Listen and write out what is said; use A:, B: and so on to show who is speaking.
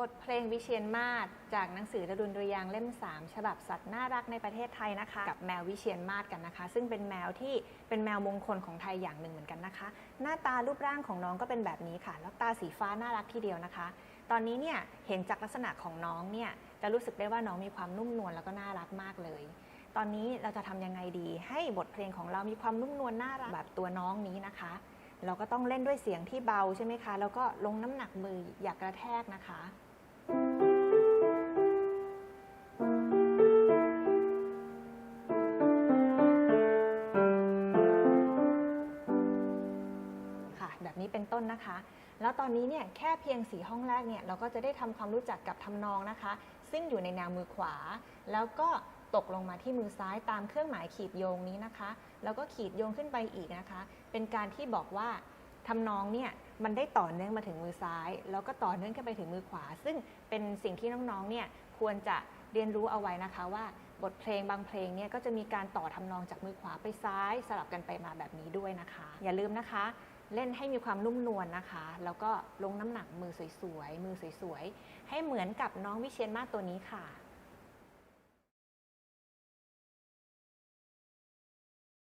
A: บทเพลงวิเชียนมาศจากหนังสือระดุนดุริยางค์เล่ม 3 ฉบับสัตว์น่ารักในประเทศไทยนะคะ กับแมววิเชียนมาศกันนะคะ ซึ่งเป็นแมวที่เป็นแมวมงคลของไทยอย่างหนึ่งเหมือนกันนะคะ หน้าตารูปร่างของน้องก็เป็นแบบนี้ค่ะ แล้วตาสีฟ้าน่ารักทีเดียวนะคะ ตอนนี้เนี่ยเห็นจากลักษณะของน้องเนี่ยจะรู้สึกได้ว่าน้องมีความนุ่มนวลแล้วก็น่ารักมากเลย ตอนนี้เราจะทำยังไงดี ให้บทเพลงของเรามีความนุ่มนวลน่ารักแบบตัวน้องนี้นะคะเราก็ต้องเล่นด้วยเสียงที่เบาใช่ไหมคะ แล้วก็ลงน้ำหนักมืออย่ากกระแทกนะคะ แบบนี้เป็นต้นนะคะ แล้วตอนนี้เนี่ยแค่เพียงสีห้องแรกเนี่ยเราก็จะได้ทำความรู้จักกับทำนองนะคะ ซึ่งอยู่ในแนวมือขวา แล้วก็ตกลงมาที่มือซ้ายตามเครื่องหมายขีดโยงนี้นะคะ แล้วก็ขีดโยงขึ้นไปอีกนะคะ เป็นการที่บอกว่าทำนองเนี่ยมันได้ต่อเนื่องมาถึงมือซ้าย แล้วก็ต่อเนื่องขึ้นไปถึงมือขวา ซึ่งเป็นสิ่งที่น้องๆเนี่ยควรจะเรียนรู้เอาไว้นะคะว่าบทเพลงบางเพลงเนี่ยก็จะมีการต่อทำนองจากมือขวาไปซ้ายสลับกันไปมาแบบนี้ด้วยนะคะ อย่าลืมนะคะ เล่นให้มีความนุ่มนวลนะคะ แล้วก็ลงน้ำหนักมือสวยๆ มือสวยๆ ให้เหมือนกับน้องวิเชียนมาตัวนี้ค่ะ